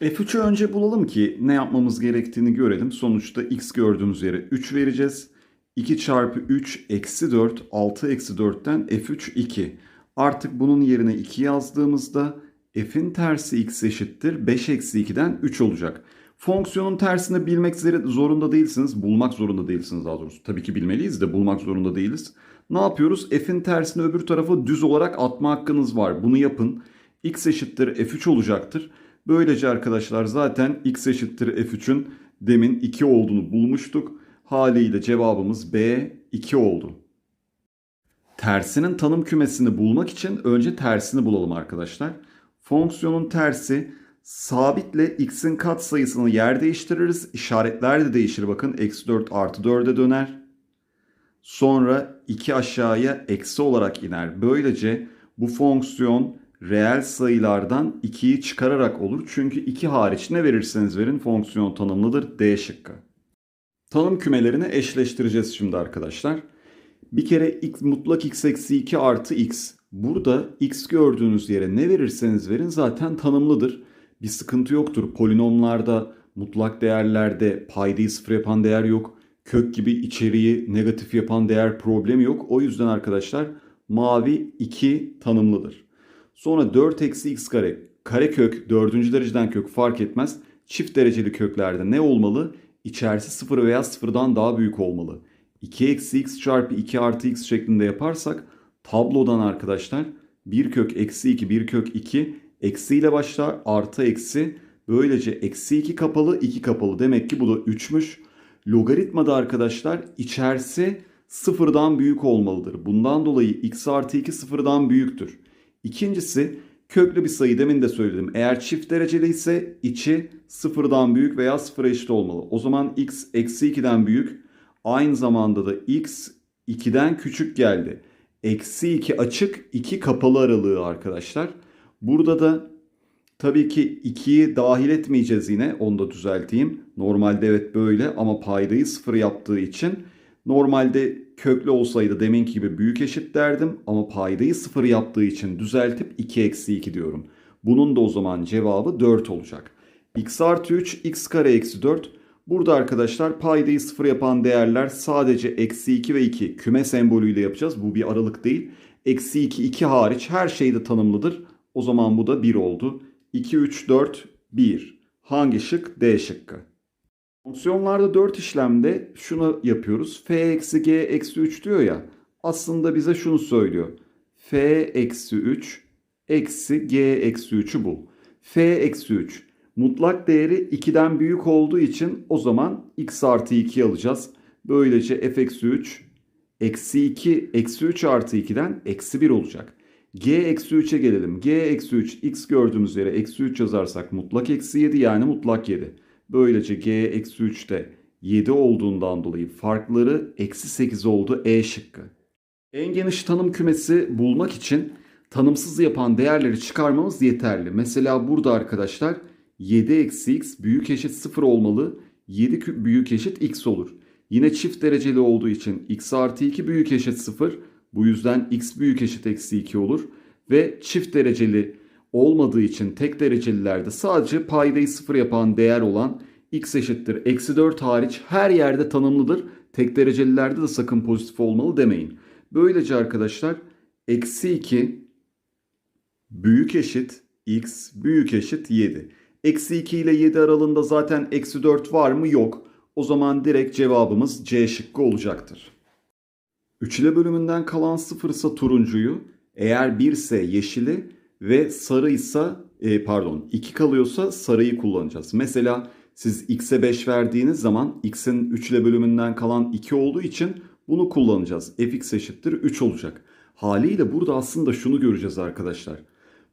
F3'ü önce bulalım ki ne yapmamız gerektiğini görelim. Sonuçta x gördüğümüz yere 3 vereceğiz. 2 çarpı 3 eksi 4 6 eksi 4'ten f3 2. Artık bunun yerine 2 yazdığımızda f'in tersi x eşittir 5 eksi 2'den 3 olacak. Fonksiyonun tersini bilmek zorunda değilsiniz. Bulmak zorunda değilsiniz daha doğrusu. Tabii ki bilmeliyiz de bulmak zorunda değiliz. Ne yapıyoruz? F'in tersini öbür tarafa düz olarak atma hakkınız var. Bunu yapın. x eşittir f3 olacaktır. Böylece arkadaşlar zaten x eşittir f3'ün demin 2 olduğunu bulmuştuk. Haliyle cevabımız B 2 oldu. Tersinin tanım kümesini bulmak için önce tersini bulalım arkadaşlar. Fonksiyonun tersi sabitle x'in katsayısını yer değiştiririz. İşaretler de değişir bakın. Eksi 4 artı 4'e döner. Sonra 2 aşağıya eksi olarak iner. Böylece bu fonksiyon reel sayılardan 2'yi çıkararak olur. Çünkü 2 hariç ne verirseniz verin fonksiyon tanımlıdır. D şıkkı. Tanım kümelerini eşleştireceğiz şimdi arkadaşlar. Bir kere x, mutlak x eksi 2 artı x. Burada x gördüğünüz yere ne verirseniz verin zaten tanımlıdır. Bir sıkıntı yoktur. Polinomlarda, mutlak değerlerde paydayı sıfır yapan değer yok. Kök gibi içeriği negatif yapan değer problemi yok. O yüzden arkadaşlar mavi 2 tanımlıdır. Sonra 4 eksi x kare. Kare kök 4. dereceden kök fark etmez. Çift dereceli köklerde ne olmalı? İçerisi 0 veya 0'dan daha büyük olmalı. 2 eksi x çarpı 2 artı x şeklinde yaparsak tablodan arkadaşlar 1 kök eksi 2 1 kök 2 eksi ile başlar artı eksi böylece eksi 2 kapalı 2 kapalı demek ki bu da 3'müş. Logaritmada arkadaşlar içerisi sıfırdan büyük olmalıdır. Bundan dolayı x artı 2 sıfırdan büyüktür. İkincisi köklü bir sayı demin de söyledim. Eğer çift dereceli ise içi sıfırdan büyük veya sıfıra eşit olmalı. O zaman x eksi 2'den büyük. Aynı zamanda da x 2'den küçük geldi. Eksi 2 açık 2 kapalı aralığı arkadaşlar. Burada da tabii ki 2'yi dahil etmeyeceğiz yine. Onu da düzelteyim. Normalde evet böyle ama paydayı sıfır yaptığı için normalde köklü olsaydı deminki gibi büyük eşit derdim ama paydayı sıfır yaptığı için düzeltip 2 eksi 2 diyorum. Bunun da o zaman cevabı 4 olacak. x artı 3 x kare eksi 4. Burada arkadaşlar paydayı sıfır yapan değerler sadece eksi 2 ve 2 küme sembolüyle yapacağız. Bu bir aralık değil. Eksi 2 2 hariç her şey de tanımlıdır. O zaman bu da 1 oldu. 2 3 4 1. Hangi şık? D şıkkı. Fonksiyonlarda 4 işlemde şunu yapıyoruz. f eksi g eksi 3 diyor ya. Aslında bize şunu söylüyor. f eksi 3 eksi g eksi 3'ü bul. f eksi 3 mutlak değeri 2'den büyük olduğu için o zaman x artı 2 alacağız. Böylece f eksi 3 eksi 2 eksi 3 artı 2'den eksi 1 olacak. g eksi 3'e gelelim. g eksi 3 x gördüğümüz yere eksi 3 yazarsak mutlak eksi 7 yani mutlak 7. Böylece g eksi 3'te 7 olduğundan dolayı farkları eksi 8 oldu E şıkkı. En geniş tanım kümesi bulmak için tanımsız yapan değerleri çıkarmamız yeterli. Mesela burada arkadaşlar 7 eksi x büyük eşit 0 olmalı. 7 kü- büyük eşit x olur. Yine çift dereceli olduğu için x artı 2 büyük eşit 0. Bu yüzden x büyük eşit eksi 2 olur. Ve çift dereceli olmadığı için tek derecelilerde sadece paydayı 0 yapan değer olan x eşittir eksi 4 hariç her yerde tanımlıdır. Tek derecelilerde de sakın pozitif olmalı demeyin. Böylece arkadaşlar eksi 2 büyük eşit x büyük eşit 7. Eksi 2 ile 7 aralığında zaten eksi 4 var mı? Yok. O zaman direkt cevabımız C şıkkı olacaktır. Üçle bölümünden kalan sıfırsa turuncuyu, eğer 1 ise yeşili ve sarıysa e, pardon 2 kalıyorsa sarıyı kullanacağız. Mesela siz x'e 5 verdiğiniz zaman x'in 3 ile bölümünden kalan 2 olduğu için bunu kullanacağız. fx eşittir 3 olacak. Haliyle burada aslında şunu göreceğiz arkadaşlar.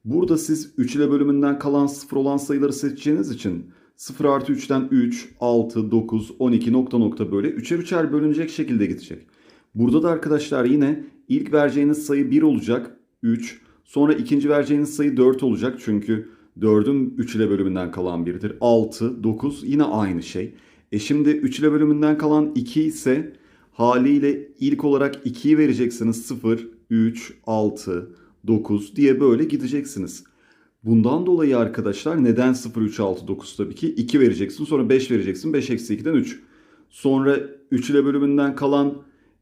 Burada siz 3 ile bölümünden kalan 0 olan sayıları seçeceğiniz için 0 artı 3'ten 3, 6, 9, 12 nokta nokta böyle üçer üçer bölünecek şekilde gidecek. Burada da arkadaşlar yine ilk vereceğiniz sayı 1 olacak 3. Sonra ikinci vereceğiniz sayı 4 olacak çünkü 4'ün 3 ile bölümünden kalan 1'dir. 6, 9 yine aynı şey. E şimdi 3 ile bölümünden kalan 2 ise haliyle ilk olarak 2'yi vereceksiniz 0, 3, 6, 9 diye böyle gideceksiniz. Bundan dolayı arkadaşlar neden 0, 3, 6, 9 tabii ki 2 vereceksin. Sonra 5 vereceksin. 5 eksi 2'den 3. Sonra 3 ile bölümünden kalan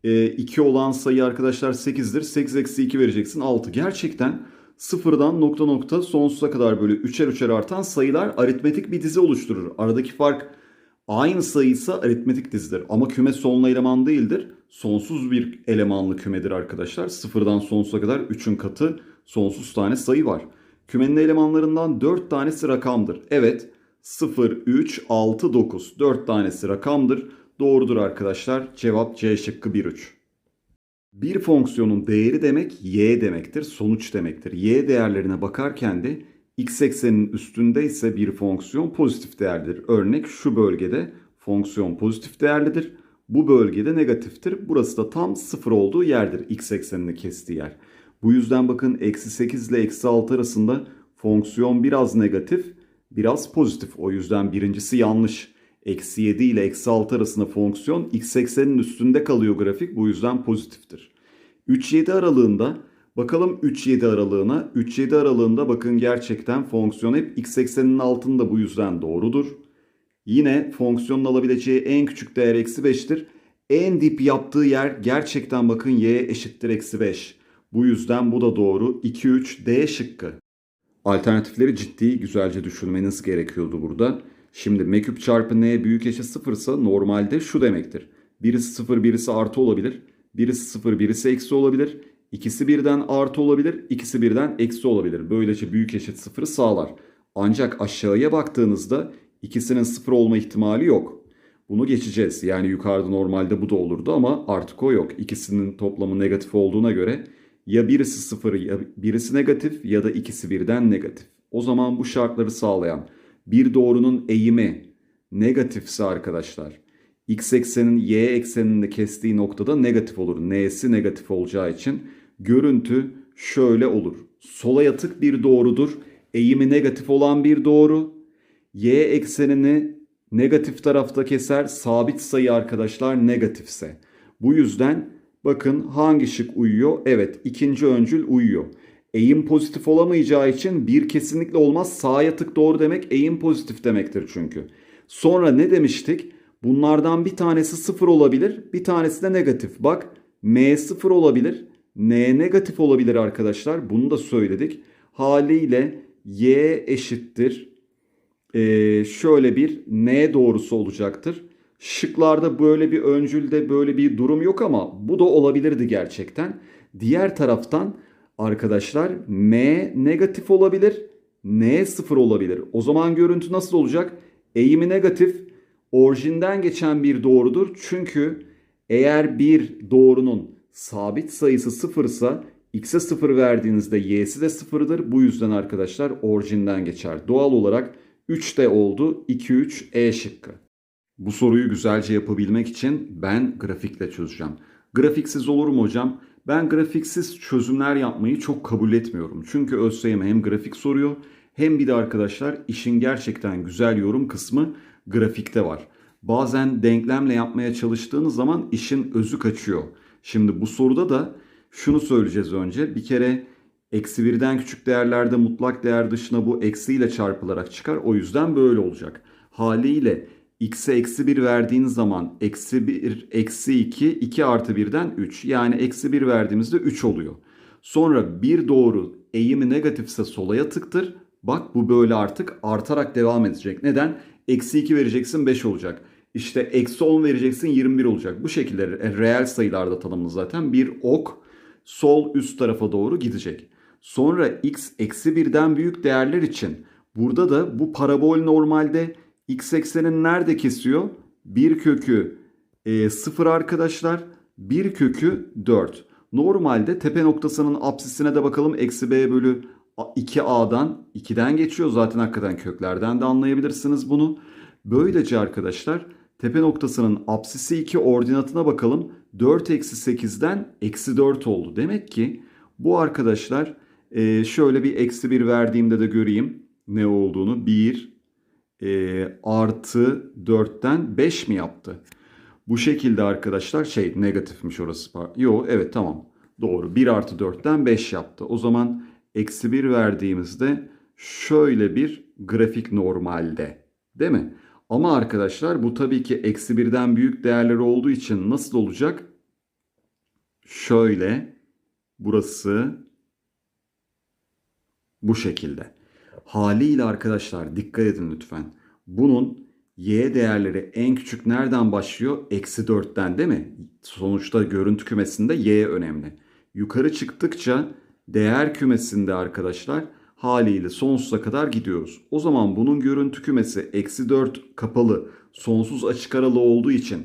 2 olan sayı arkadaşlar 8'dir. 8 eksi 2 vereceksin 6. Gerçekten sıfırdan nokta nokta sonsuza kadar böyle üçer üçer artan sayılar aritmetik bir dizi oluşturur. Aradaki fark aynı sayıysa aritmetik dizidir. Ama küme sonlu eleman değildir. Sonsuz bir elemanlı kümedir arkadaşlar. Sıfırdan sonsuza kadar 3'ün katı sonsuz tane sayı var. Kümenin elemanlarından 4 tanesi rakamdır. Evet 0, 3, 6, 9. 4 tanesi rakamdır. Doğrudur arkadaşlar. Cevap C şıkkı 1, 3. Bir fonksiyonun değeri demek y demektir, sonuç demektir. Y değerlerine bakarken de x ekseninin üstünde ise bir fonksiyon pozitif değerlidir. Örnek şu bölgede fonksiyon pozitif değerlidir. Bu bölgede negatiftir. Burası da tam sıfır olduğu yerdir x eksenini kestiği yer. Bu yüzden bakın eksi 8 ile eksi 6 arasında fonksiyon biraz negatif, biraz pozitif. O yüzden birincisi yanlış. Eksi 7 ile eksi 6 arasında fonksiyon x eksenin üstünde kalıyor grafik. Bu yüzden pozitiftir. 3-7 aralığında bakalım 3-7 aralığına. 3-7 aralığında bakın gerçekten fonksiyon hep x ekseninin altında bu yüzden doğrudur. Yine fonksiyonun alabileceği en küçük değer eksi 5'tir. En dip yaptığı yer gerçekten bakın y eşittir eksi 5. Bu yüzden bu da doğru. 2, 3, D şıkkı. Alternatifleri ciddi güzelce düşünmeniz gerekiyordu burada. Şimdi m küp çarpı n büyük eşit 0 ise normalde şu demektir. Birisi 0 birisi artı olabilir. Birisi 0 birisi eksi olabilir. İkisi birden artı olabilir. ikisi birden eksi olabilir. Böylece büyük eşit 0'ı sağlar. Ancak aşağıya baktığınızda ikisinin 0 olma ihtimali yok. Bunu geçeceğiz. Yani yukarıda normalde bu da olurdu ama artık o yok. İkisinin toplamı negatif olduğuna göre ya birisi 0 ya birisi negatif ya da ikisi birden negatif. O zaman bu şartları sağlayan bir doğrunun eğimi negatifse arkadaşlar x eksenin y eksenini kestiği noktada negatif olur. N'si negatif olacağı için görüntü şöyle olur. Sola yatık bir doğrudur. Eğimi negatif olan bir doğru. Y eksenini negatif tarafta keser. Sabit sayı arkadaşlar negatifse. Bu yüzden bakın hangi şık uyuyor? Evet ikinci öncül uyuyor. Eğim pozitif olamayacağı için bir kesinlikle olmaz. Sağa yatık doğru demek eğim pozitif demektir çünkü. Sonra ne demiştik? Bunlardan bir tanesi sıfır olabilir, bir tanesi de negatif. Bak M sıfır olabilir, N negatif olabilir arkadaşlar. Bunu da söyledik. Haliyle Y eşittir. Ee, şöyle bir N doğrusu olacaktır. Şıklarda böyle bir öncülde böyle bir durum yok ama bu da olabilirdi gerçekten. Diğer taraftan arkadaşlar M negatif olabilir, N sıfır olabilir. O zaman görüntü nasıl olacak? Eğimi negatif, orijinden geçen bir doğrudur. Çünkü eğer bir doğrunun sabit sayısı sıfırsa x'e sıfır verdiğinizde y'si de sıfırdır. Bu yüzden arkadaşlar orijinden geçer. Doğal olarak 3 de oldu. 2 3 E şıkkı. Bu soruyu güzelce yapabilmek için ben grafikle çözeceğim. Grafiksiz olur mu hocam? Ben grafiksiz çözümler yapmayı çok kabul etmiyorum. Çünkü ÖSYM hem grafik soruyor hem bir de arkadaşlar işin gerçekten güzel yorum kısmı grafikte var. Bazen denklemle yapmaya çalıştığınız zaman işin özü kaçıyor. Şimdi bu soruda da şunu söyleyeceğiz önce. Bir kere eksi birden küçük değerlerde mutlak değer dışına bu eksiyle çarpılarak çıkar. O yüzden böyle olacak. Haliyle x'e eksi 1 verdiğiniz zaman eksi 1, eksi 2, 2 artı 1'den 3. Yani eksi 1 verdiğimizde 3 oluyor. Sonra bir doğru eğimi negatifse sola yatıktır. Bak bu böyle artık artarak devam edecek. Neden? Eksi 2 vereceksin 5 olacak. İşte eksi 10 vereceksin 21 olacak. Bu şekilde reel sayılarda tanımlı zaten. Bir ok sol üst tarafa doğru gidecek. Sonra x eksi 1'den büyük değerler için burada da bu parabol normalde x eksenin nerede kesiyor? Bir kökü e, 0 arkadaşlar. Bir kökü 4. Normalde tepe noktasının apsisine de bakalım. Eksi b bölü 2a'dan 2'den geçiyor. Zaten hakikaten köklerden de anlayabilirsiniz bunu. Böylece arkadaşlar tepe noktasının apsisi 2 ordinatına bakalım. 4 eksi 8'den eksi 4 oldu. Demek ki bu arkadaşlar e, şöyle bir eksi 1 verdiğimde de göreyim ne olduğunu. 1 e, artı 4'ten 5 mi yaptı? Bu şekilde arkadaşlar şey negatifmiş orası. Yo evet tamam doğru 1 artı 4'ten 5 yaptı. O zaman eksi 1 verdiğimizde şöyle bir grafik normalde. Değil mi? Ama arkadaşlar bu tabii ki eksi birden büyük değerleri olduğu için nasıl olacak? Şöyle burası bu şekilde. Haliyle arkadaşlar dikkat edin lütfen. Bunun y değerleri en küçük nereden başlıyor? Eksi 4'ten değil mi? Sonuçta görüntü kümesinde y önemli. Yukarı çıktıkça değer kümesinde arkadaşlar haliyle sonsuza kadar gidiyoruz. O zaman bunun görüntü kümesi eksi 4 kapalı sonsuz açık aralığı olduğu için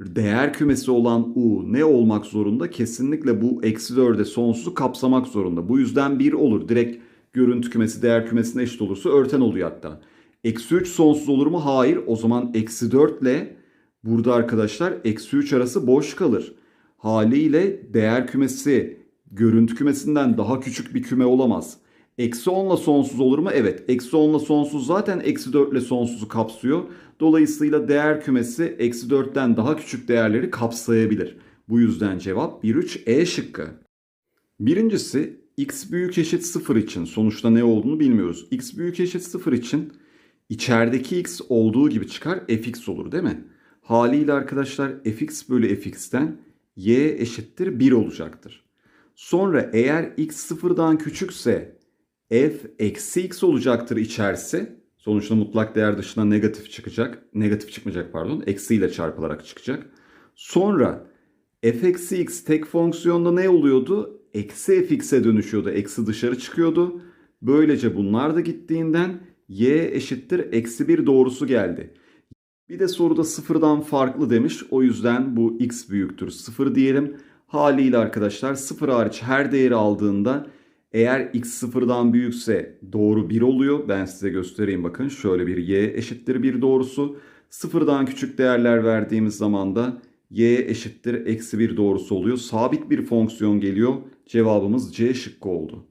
değer kümesi olan u ne olmak zorunda? Kesinlikle bu eksi 4'e sonsuzu kapsamak zorunda. Bu yüzden 1 olur. Direkt görüntü kümesi değer kümesine eşit olursa örten oluyor hatta. Eksi 3 sonsuz olur mu? Hayır. O zaman eksi 4 ile burada arkadaşlar eksi 3 arası boş kalır. Haliyle değer kümesi görüntü kümesinden daha küçük bir küme olamaz. Eksi 10 ile sonsuz olur mu? Evet. Eksi 10 ile sonsuz zaten eksi 4 ile sonsuzu kapsıyor. Dolayısıyla değer kümesi eksi 4'ten daha küçük değerleri kapsayabilir. Bu yüzden cevap 1, 3, E şıkkı. Birincisi x büyük eşit 0 için sonuçta ne olduğunu bilmiyoruz. x büyük eşit 0 için içerideki x olduğu gibi çıkar fx olur değil mi? Haliyle arkadaşlar fx bölü fx'ten y eşittir 1 olacaktır. Sonra eğer x sıfırdan küçükse f eksi x olacaktır içerisi. Sonuçta mutlak değer dışına negatif çıkacak. Negatif çıkmayacak pardon. Eksiyle çarpılarak çıkacak. Sonra f eksi x tek fonksiyonda ne oluyordu? Eksi fx'e dönüşüyordu. Eksi dışarı çıkıyordu. Böylece bunlar da gittiğinden y eşittir eksi 1 doğrusu geldi. Bir de soruda sıfırdan farklı demiş. O yüzden bu x büyüktür 0 diyelim. Haliyle arkadaşlar 0 hariç her değeri aldığında eğer x sıfırdan büyükse doğru 1 oluyor. Ben size göstereyim bakın. Şöyle bir y eşittir 1 doğrusu. Sıfırdan küçük değerler verdiğimiz zaman da y eşittir eksi 1 doğrusu oluyor. Sabit bir fonksiyon geliyor. Cevabımız C şıkkı oldu.